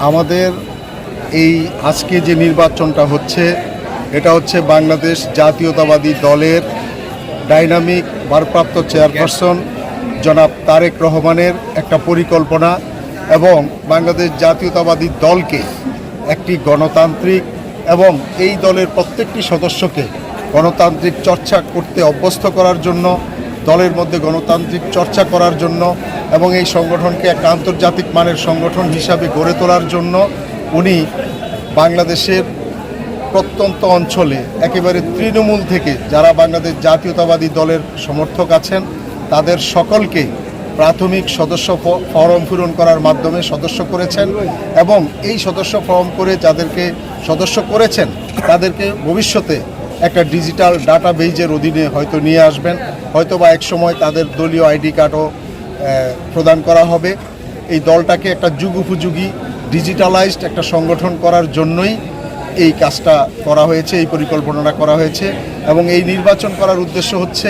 আমাদের এই আজকে যে নির্বাচনটা হচ্ছে, এটা হচ্ছে বাংলাদেশ জাতীয়তাবাদী দলের ডাইনামিক ভারপ্রাপ্ত চেয়ারপারসন জনাব তারেক রহমানের একটা পরিকল্পনা এবং বাংলাদেশ জাতীয়তাবাদী দলকে একটি গণতান্ত্রিক এবং এই দলের প্রত্যেকটি সদস্যকে গণতান্ত্রিক চর্চা করতে অভ্যস্ত করার জন্য দলের মধ্যে গণতান্ত্রিক চর্চা করার জন্য এবং এই সংগঠনকে একটা আন্তর্জাতিক মানের সংগঠন হিসাবে গড়ে তোলার জন্য উনি বাংলাদেশের প্রত্যন্ত অঞ্চলে একেবারে তৃণমূল থেকে যারা বাংলাদেশ জাতীয়তাবাদী দলের সমর্থক আছেন, তাদের সকলকে প্রাথমিক সদস্য ফরম পূরণ করার মাধ্যমে সদস্য করেছেন এবং এই সদস্য ফর্ম করে যাদেরকে সদস্য করেছেন, তাদেরকে ভবিষ্যতে একটা ডিজিটাল ডাটা বেইজের অধীনে হয়তো নিয়ে আসবেন। হয়তো বা একসময় তাদের দলীয় আইডি কার্ডও প্রদান করা হবে। এই দলটাকে একটা যুগ উপযোগী ডিজিটালাইজড একটা সংগঠন করার জন্যই এই কাজটা করা হয়েছে, এই পরিকল্পনাটা করা হয়েছে এবং এই নির্বাচন করার উদ্দেশ্য হচ্ছে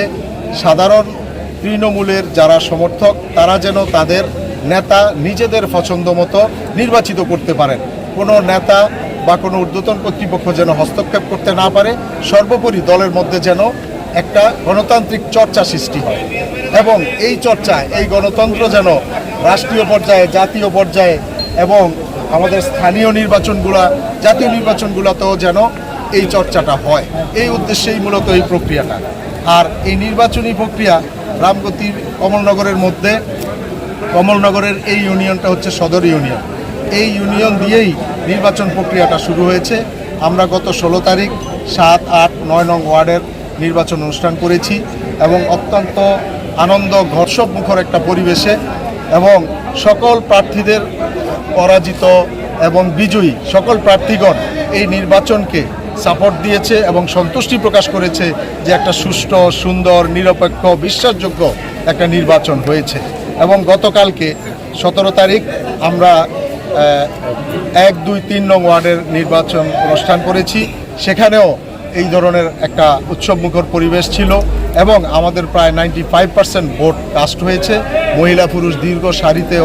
সাধারণ তৃণমূলের যারা সমর্থক, তারা যেন তাদের নেতা নিজেদের পছন্দ মতো নির্বাচিত করতে পারেন। কোনো নেতা বা কোনো ঊর্ধ্বতন কর্তৃপক্ষ যেন হস্তক্ষেপ করতে না পারে, সর্বোপরি দলের মধ্যে যেন একটা গণতান্ত্রিক চর্চা সৃষ্টি হয়। এবং এই চর্চা এই গণতন্ত্র যেন রাষ্ট্রীয় পর্যায়ে, জাতীয় পর্যায়ে এবং আমাদের স্থানীয় নির্বাচনগুলা, জাতীয় নির্বাচনগুলোতেও যেন এই চর্চাটা হয়। এই উদ্দেশ্যেই মূলত এই প্রক্রিয়াটা। আর এই নির্বাচনী প্রক্রিয়া রামগতির কমলনগরের মধ্যে, কমলনগরের এই ইউনিয়নটা হচ্ছে সদর ইউনিয়ন। এই ইউনিয়ন দিয়েই নির্বাচন প্রক্রিয়াটা শুরু হয়েছে। আমরা গত ষোলো তারিখ সাত, আট, নয় নং ওয়ার্ডের নির্বাচন অনুষ্ঠান করেছি এবং অত্যন্ত আনন্দ ঘর্ষক মুখর একটা পরিবেশে এবং সকল প্রার্থীদের পরাজিত এবং বিজয়ী সকল প্রার্থীগণ এই নির্বাচনকে সাপোর্ট দিয়েছে এবং সন্তুষ্টি প্রকাশ করেছে যে একটা সুষ্ঠু, সুন্দর, নিরপেক্ষ, বিশ্বাসযোগ্য একটা নির্বাচন হয়েছে। এবং গতকালকে সতেরো তারিখ আমরা এক, দুই, তিন নং ওয়ার্ডের নির্বাচন অনুষ্ঠান করেছি। সেখানেও এই ধরনের একটা উৎসবমুখর পরিবেশ ছিল এবং আমাদের প্রায় ninety five percent vote cast হয়েছে। মহিলা পুরুষ দীর্ঘ সারিতে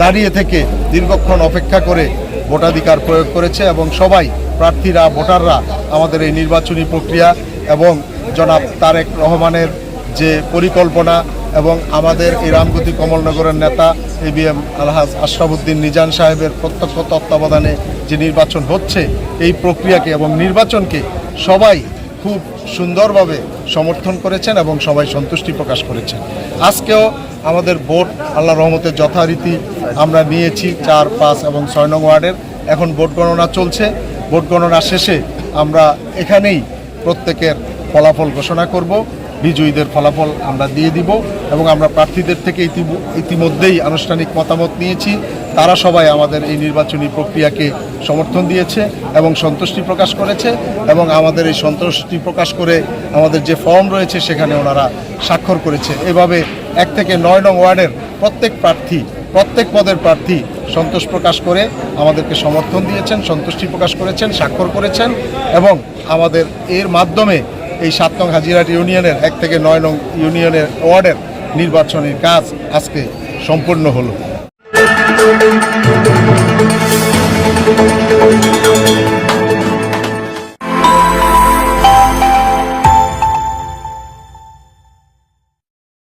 দাঁড়িয়ে থেকে দীর্ঘক্ষণ অপেক্ষা করে ভোটাধিকার প্রয়োগ করেছে এবং সবাই, প্রার্থীরা, ভোটাররা আমাদের এই নির্বাচনী প্রক্রিয়া এবং জনাব তারেক রহমানের যে পরিকল্পনা এবং আমাদের এই রামগতি কমলনগরের নেতা A B M Alhaj Ashrafuddin Nizan সাহেবের প্রত্যক্ষ তত্ত্বাবধানে যে নির্বাচন হচ্ছে, এই প্রক্রিয়াকে এবং নির্বাচনকে সবাই খুব সুন্দরভাবে সমর্থন করেছেন এবং সবাই সন্তুষ্টি প্রকাশ করেছেন। আজকেও আমাদের ভোট আল্লাহ রহমতের যথারীতি আমরা নিয়েছি চার, পাঁচ এবং ছয় নং ওয়ার্ডের। এখন ভোট গণনা চলছে। ভোট গণনা শেষে আমরা এখানেই প্রত্যেকের ফলাফল ঘোষণা করব। বিজয়ীদের ফলাফল আমরা দিয়ে দিব এবং আমরা প্রার্থীদের থেকে ইতি- ইতিমধ্যেই আনুষ্ঠানিক মতামত নিয়েছি। তারা সবাই আমাদের এই নির্বাচনী প্রক্রিয়াকে সমর্থন দিয়েছে এবং সন্তুষ্টি প্রকাশ করেছে এবং আমাদের এই সন্তুষ্টি প্রকাশ করে আমাদের যে ফর্ম রয়েছে সেখানে ওনারা স্বাক্ষর করেছে। এভাবে এক থেকে নয় নং ওয়ার্ডের প্রত্যেক প্রার্থী, প্রত্যেক পদের প্রার্থী সন্তোষ প্রকাশ করে আমাদেরকে সমর্থন দিয়েছেন, সন্তুষ্টি প্রকাশ করেছেন, স্বাক্ষর করেছেন এবং আমাদের এর মাধ্যমে এই সাত নং হাজিরাট ইউনিয়নের এক থেকে নয় নং ইউনিয়নের ওয়ার্ডের নির্বাচনের কাজ আজকে সম্পূর্ণ হলো।